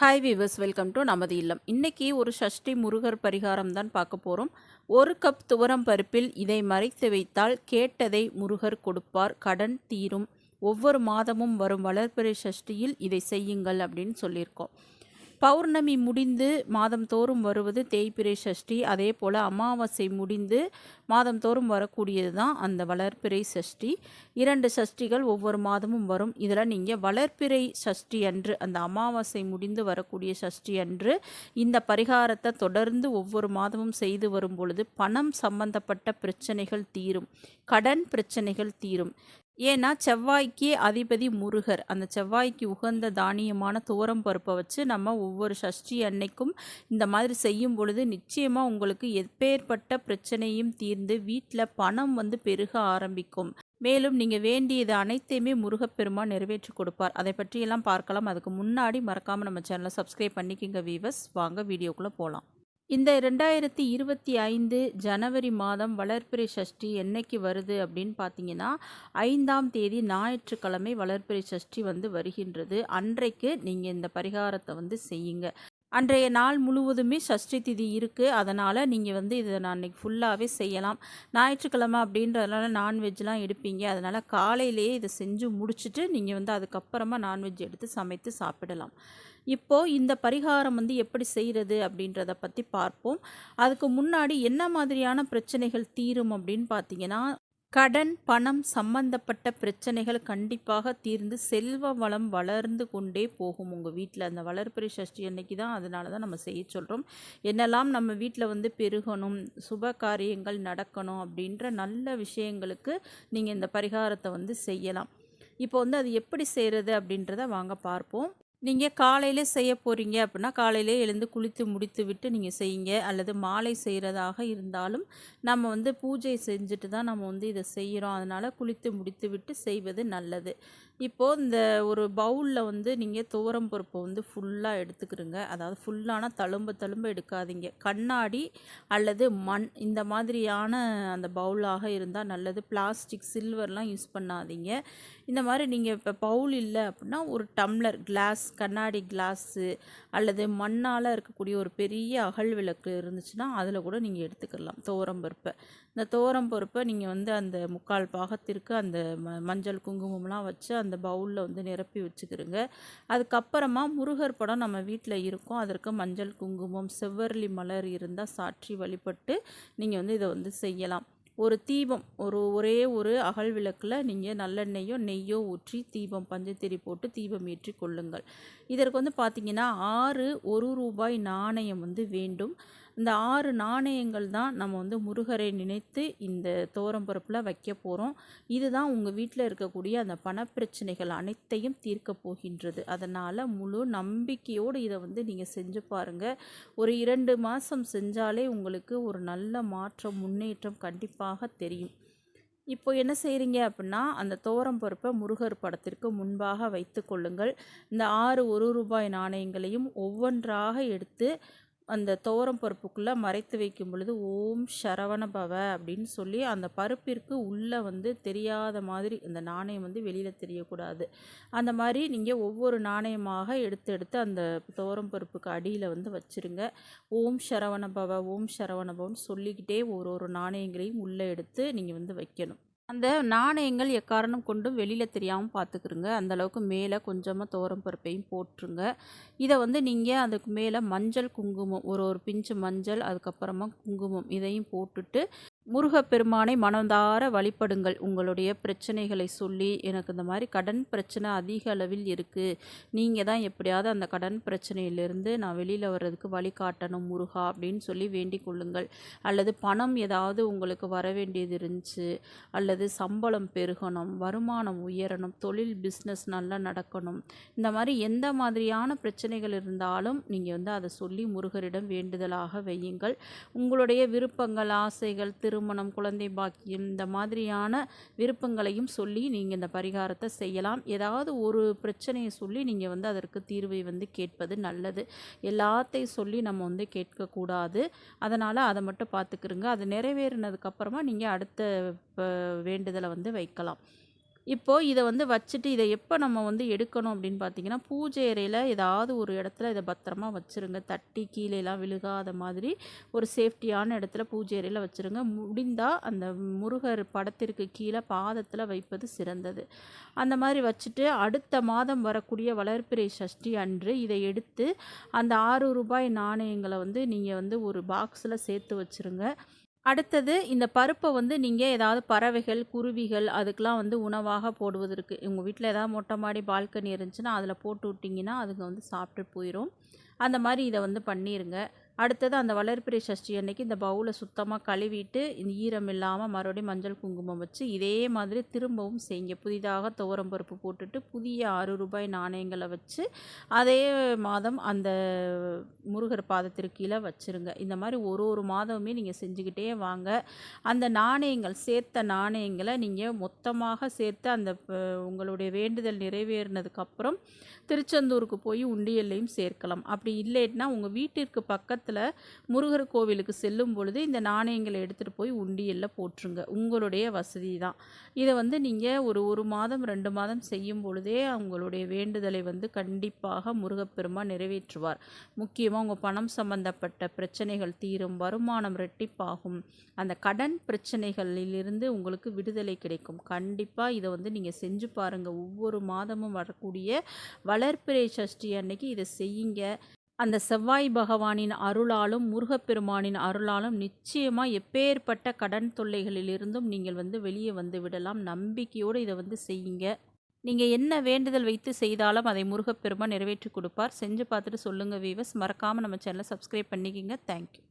Hi viewers welcome to நமது இல்லம். இன்றைக்கி ஒரு சஷ்டி முருகர் பரிகாரம் தான் பார்க்க போகிறோம் ஒரு கப் துவரம் பருப்பில் இதை மறைத்து வைத்தால் கேட்டதை முருகர் கொடுப்பார். கடன் தீரும். ஒவ்வொரு மாதமும் வரும் வளர்பிறை சஷ்டியில் இதை செய்யுங்கள் அப்படின்னு சொல்லியிருக்கோம். பௌர்ணமி முடிந்து மாதந்தோறும் வருவது தேய்பிரை சஷ்டி. அதே போல் அமாவாசை முடிந்து மாதந்தோறும் வரக்கூடியது தான் அந்த வளர்ப்பிறை சஷ்டி. இரண்டு சஷ்டிகள் ஒவ்வொரு மாதமும் வரும். இதில் நீங்கள் வளர்ப்பிறை சஷ்டி அன்று அந்த அமாவாசை முடிந்து வரக்கூடிய சஷ்டி அன்று இந்த பரிகாரத்தை தொடர்ந்து ஒவ்வொரு மாதமும் செய்து வரும் பொழுது பணம் சம்பந்தப்பட்ட பிரச்சனைகள் தீரும். கடன் பிரச்சனைகள் தீரும். ஏன்னா செவ்வாய்க்கு அதிபதி முருகர். அந்த செவ்வாய்க்கு உகந்த தானியமான துவரம் பருப்பை வச்சு நம்ம ஒவ்வொரு சஷ்டி அன்னைக்கும் இந்த மாதிரி செய்யும் பொழுது நிச்சயமாக உங்களுக்கு எப்பேற்பட்ட பிரச்சனையும் தீர்ந்து வீட்டில் பணம் வந்து பெருக ஆரம்பிக்கும். மேலும் நீங்கள் வேண்டியது அனைத்தையுமே முருகப்பெருமான் நிறைவேற்றி கொடுப்பார். அதை பற்றியெல்லாம் பார்க்கலாம். அதுக்கு முன்னாடி மறக்காமல் நம்ம சேனலை சப்ஸ்கிரைப் பண்ணிக்கிங்க வீவர்ஸ் வாங்க வீடியோக்குள்ளே போகலாம் இந்த ரெண்டாயிரத்தி இருபத்தி ஐந்து ஜனவரி மாதம் வளர்ப்பிறை சஷ்டி என்னைக்கு வருது அப்படின்னு பார்த்தீங்கன்னா ஐந்தாம் தேதி ஞாயிற்றுக்கிழமை வளர்ப்பிறை சஷ்டி வந்து வருகின்றது. அன்றைக்கு நீங்கள் இந்த பரிகாரத்தை வந்து செய்யுங்க. அன்றைய நாள் முழுவதுமே சஷ்டி திதி இருக்குது அதனால் நீங்கள் வந்து இதை நான் அன்றைக்கி ஃபுல்லாகவே செய்யலாம். ஞாயிற்றுக்கிழமை அப்படின்றதுனால நான்வெஜ்லாம் எடுப்பீங்க. அதனால் காலையிலேயே இதை செஞ்சு முடிச்சுட்டு நீங்கள் வந்து அதுக்கப்புறமா நான்வெஜ் எடுத்து சமைத்து சாப்பிடலாம். இப்போது இந்த பரிகாரம் வந்து எப்படி செய்கிறது அப்படின்றத பற்றி பார்ப்போம். அதுக்கு முன்னாடி என்ன மாதிரியான பிரச்சனைகள் தீரும் அப்படின்னு பார்த்தீங்கன்னா கடன் பணம் சம்பந்தப்பட்ட பிரச்சனைகள் கண்டிப்பாக தீர்ந்து செல்வ வளம் வளர்ந்து கொண்டே போகும். உங்கள் வீட்டில் அந்த வளர்ப்பிறை சஷ்டி அன்னைக்கு தான் அதனால தான் நம்ம செய்ய சொல்கிறோம் என்னெல்லாம் நம்ம வீட்டில் வந்து பெருகணும் சுப காரியங்கள் நடக்கணும் அப்படின்ற நல்ல விஷயங்களுக்கு நீங்கள் இந்த பரிகாரத்தை வந்து செய்யலாம். இப்போ வந்து அது எப்படி செய்கிறது அப்படின்றத வாங்க பார்ப்போம். நீங்கள் காலையில் செய்ய போகிறீங்க அப்படின்னா காலையிலே எழுந்து குளித்து முடித்து விட்டு நீங்கள் செய்யுங்க. அல்லது மாலை செய்கிறதாக இருந்தாலும் நம்ம வந்து பூஜை செஞ்சுட்டு தான் நம்ம வந்து இதை செய்கிறோம் அதனால் குளித்து முடித்து விட்டு செய்வது நல்லது. இப்போது இந்த ஒரு பவுலில் வந்து நீங்கள் துவரம் பருப்பை வந்து ஃபுல்லாக எடுத்துக்கிறோங்க அதாவது ஃபுல்லான தழும்ப தழும்ப எடுக்காதீங்க. கண்ணாடி அல்லது மண் இந்த மாதிரியான அந்த பவுலாக இருந்தால் நல்லது. பிளாஸ்டிக் சில்வர்லாம் யூஸ் பண்ணாதீங்க. இந்த மாதிரி நீங்கள் இப்போ பவுல் இல்லை அப்படின்னா ஒரு டம்ளர் கிளாஸ் கண்ணாடி கிளாஸு அல்லது மண்ணால் இருக்கக்கூடிய ஒரு பெரிய அகல் விளக்கு இருந்துச்சுன்னா அதில் கூட நீங்கள் எடுத்துக்கலாம். துவரம் பருப்பை. இந்த துவரம் பருப்பை நீங்கள் வந்து அந்த முக்கால் பாகத்திற்கு அந்த ம மஞ்சள் குங்குமம்லாம் வச்சு அந்த பவுலில் வந்து நிரப்பி வச்சுக்கிறோங்க அதுக்கப்புறமா முருகர் படம் நம்ம வீட்டில் இருக்கும். அதற்கு மஞ்சள் குங்குமம் செவ்வரளி மலர் இருந்தால் சாற்றி வழிபட்டு நீங்கள் வந்து இதை வந்து செய்யலாம். ஒரு தீபம் ஒரு ஒரே ஒரு அகல் விளக்கில் நீங்கள் நல்லெண்ணெய்யோ நெய்யோ ஊற்றி தீபம் பஞ்சத்திரி போட்டு தீபம் ஏற்றி கொள்ளுங்கள். இதற்கு வந்து பார்த்திங்கன்னா ஆறு ஒரு ரூபாய் நாணயம் வந்து வேண்டும். இந்த ஆறு நாணயங்கள் தான் நம்ம வந்து முருகரை நினைத்து இந்த தோரம்பருப்பில் வைக்க போகிறோம் இதுதான் உங்கள் வீட்டில் இருக்கக்கூடிய அந்த பணப்பிரச்சனைகள் அனைத்தையும் தீர்க்க போகின்றது. அதனால் முழு நம்பிக்கையோடு இதை வந்து நீங்கள் செஞ்சு பாருங்கள் ஒரு இரண்டு மாதம் செஞ்சாலே உங்களுக்கு ஒரு நல்ல மாற்றம் முன்னேற்றம் கண்டிப்பாக தெரியும். இப்போ என்ன செய்கிறீங்க அப்படின்னா அந்த தோரம் பருப்பை முருகர் படத்திற்கு முன்பாக வைத்து கொள்ளுங்கள். இந்த ஆறு ஒரு ரூபாய் நாணயங்களையும் ஒவ்வொன்றாக எடுத்து அந்த துவரம் பருப்புக்குள்ளே மறைத்து வைக்கும் பொழுது ஓம் சரவண பவ அப்படின்னு சொல்லி அந்த பருப்பிற்கு உள்ளே வந்து தெரியாத மாதிரி அந்த நாணயம் வந்து வெளியில் தெரியக்கூடாது. அந்த மாதிரி நீங்கள் ஒவ்வொரு நாணயமாக எடுத்து எடுத்து அந்த துவரம் பருப்புக்கு அடியில் வந்து வச்சுருங்க. ஓம் சரவண பவ ஓம் சரவண பவன் சொல்லிக்கிட்டே ஒரு ஒரு நாணயங்களையும் உள்ளே எடுத்து நீங்கள் வந்து வைக்கணும். அந்த நாணயங்கள் எக்காரணம் கொண்டும் வெளியில் தெரியாமல் பார்த்துக்குருங்க அந்தளவுக்கு மேலே கொஞ்சமாக தோரம் பருப்பையும் போட்டுருங்க. இதை வந்து நீங்கள் அதுக்கு மேலே மஞ்சள் குங்குமம் ஒரு ஒரு பிஞ்சு மஞ்சள் அதுக்கப்புறமா குங்குமம் இதையும் போட்டுட்டு முருகப்பெருமானை மனதார வழிபடுங்கள். உங்களுடைய பிரச்சனைகளை சொல்லி எனக்கு இந்த மாதிரி கடன் பிரச்சனை அதிக அளவில் இருக்குது நீங்கள் தான் எப்படியாவது அந்த கடன் பிரச்சனையிலிருந்து நான் வெளியில் வர்றதுக்கு வழிகாட்டணும் முருகா அப்படின்னு சொல்லி வேண்டிக் கொள்ளுங்கள். அல்லது பணம் ஏதாவது உங்களுக்கு வர வேண்டியது இருந்துச்சு அல்லது சம்பளம் பெருகணும் வருமானம் உயரணும் தொழில் பிஸ்னஸ் நல்லா நடக்கணும். இந்த மாதிரி எந்த மாதிரியான பிரச்சனைகள் இருந்தாலும் நீங்கள் வந்து அதை சொல்லி முருகரிடம் வேண்டுதலாக வையுங்கள். உங்களுடைய விருப்பங்கள் ஆசைகள் திரு திருமணம் குழந்தை பாக்கியம் இந்த மாதிரியான விருப்பங்களையும் சொல்லி நீங்கள் இந்த பரிகாரத்தை செய்யலாம். ஏதாவது ஒரு பிரச்சனையை சொல்லி நீங்கள் வந்து அதற்கு தீர்வை வந்து கேட்பது நல்லது. எல்லாத்தையும் சொல்லி நம்ம வந்து கேட்கக்கூடாது. அதனால் அதை மட்டும் பார்த்துக்கிறோங்க அது நிறைவேறினதுக்கப்புறமா நீங்கள் அடுத்த வேண்டுதலை வந்து வைக்கலாம். இப்போது இதை வந்து வச்சுட்டு இதை எப்போ நம்ம வந்து எடுக்கணும் அப்படின்னு பார்த்தீங்கன்னா பூஜை அறையில் ஏதாவது ஒரு இடத்துல இதை பத்திரமா வச்சுருங்க. தட்டி கீழேலாம் விழுகாத மாதிரி ஒரு சேஃப்டியான இடத்துல பூஜை அறையில் வச்சுருங்க. முடிந்தால் அந்த முருகர் படத்திற்கு கீழே பாதத்தில் வைப்பது சிறந்தது. அந்த மாதிரி வச்சுட்டு அடுத்த மாதம் வரக்கூடிய வளர்ப்பிறை சஷ்டி அன்று இதை எடுத்து அந்த ஆறு ரூபாய் நாணயங்களை வந்து நீங்கள் வந்து ஒரு பாக்ஸில் சேர்த்து வச்சுருங்க. அடுத்தது இந்த பருப்பை வந்து நீங்கள் ஏதாவது பறவைகள் குருவிகள் அதுக்கெலாம் வந்து உணவாக போடுவதற்கு உங்கள் வீட்டில் ஏதாவது மொட்டை மாடி பால்கனி இருந்துச்சுன்னா அதில் போட்டு விட்டிங்கன்னா அதுங்க வந்து சாப்பிட்டு போயிடும் அந்த மாதிரி இதை வந்து பண்ணிடுங்க அடுத்தது அந்த வளர்ப்பிரி சஷ்டி அன்னைக்கு இந்த பவுலை சுத்தமாக கழுவிட்டு இந்த ஈரம் இல்லாமல் மறுபடியும் மஞ்சள் குங்குமம் வச்சு இதே மாதிரி திரும்பவும் செய்யுங்க. புதிதாக துவரம் பருப்பு போட்டுட்டு புதிய ஆறு ரூபாய் நாணயங்களை வச்சு அதே மாதம் அந்த முருகர் பாதத்திற்கு கீழே வச்சுருங்க. இந்த மாதிரி ஒரு ஒரு மாதமுமே நீங்கள் செஞ்சுக்கிட்டே வாங்க. அந்த நாணயங்கள் சேர்த்த நாணயங்களை நீங்கள் மொத்தமாக சேர்த்து அந்த உங்களுடைய வேண்டுதல் நிறைவேறினதுக்கப்புறம் திருச்செந்தூருக்கு போய் உண்டியல்லையும் சேர்க்கலாம். அப்படி இல்லைன்னா உங்கள் வீட்டிற்கு பக்கத்தில் முருகர் கோவிலுக்கு செல்லும் பொழுது இந்த நாணயங்களை எடுத்துகிட்டு போய் உண்டியலில் போட்டுருங்க உங்களுடைய வசதி தான் இதை வந்து நீங்கள் ஒரு ஒரு மாதம் ரெண்டு மாதம் செய்யும் பொழுதே அவங்களுடைய வேண்டுதலை வந்து கண்டிப்பாக முருகப்பெருமா நிறைவேற்றுவார். முக்கியமாக உங்கள் பணம் சம்பந்தப்பட்ட பிரச்சனைகள் தீரும் வருமானம் ரெட்டிப்பாகும். அந்த கடன் பிரச்சனைகளிலிருந்து உங்களுக்கு விடுதலை கிடைக்கும். கண்டிப்பாக இதை வந்து நீங்கள் செஞ்சு பாருங்கள் ஒவ்வொரு மாதமும் வரக்கூடிய வளர்ப்பிறை சஷ்டி அன்னைக்கு இதை செய்யுங்க. அந்த செவ்வாய் பகவானின் அருளாலும் முருகப்பெருமானின் அருளாலும் நிச்சயமாக எப்பேற்பட்ட கடன் தொல்லைகளிலிருந்தும் நீங்கள் வந்து வெளியே வந்து விடலாம். நம்பிக்கையோடு இதை வந்து செய்யுங்க. நீங்கள் என்ன வேண்டுதல் வைத்து செய்தாலும் அதை முருகப்பெருமா நிறைவேற்றி கொடுப்பார். செஞ்சு பார்த்துட்டு சொல்லுங்கள் வீவஸ் மறக்காமல் நம்ம சேனலை சப்ஸ்கிரைப் பண்ணிக்கிங்க. தேங்க்யூ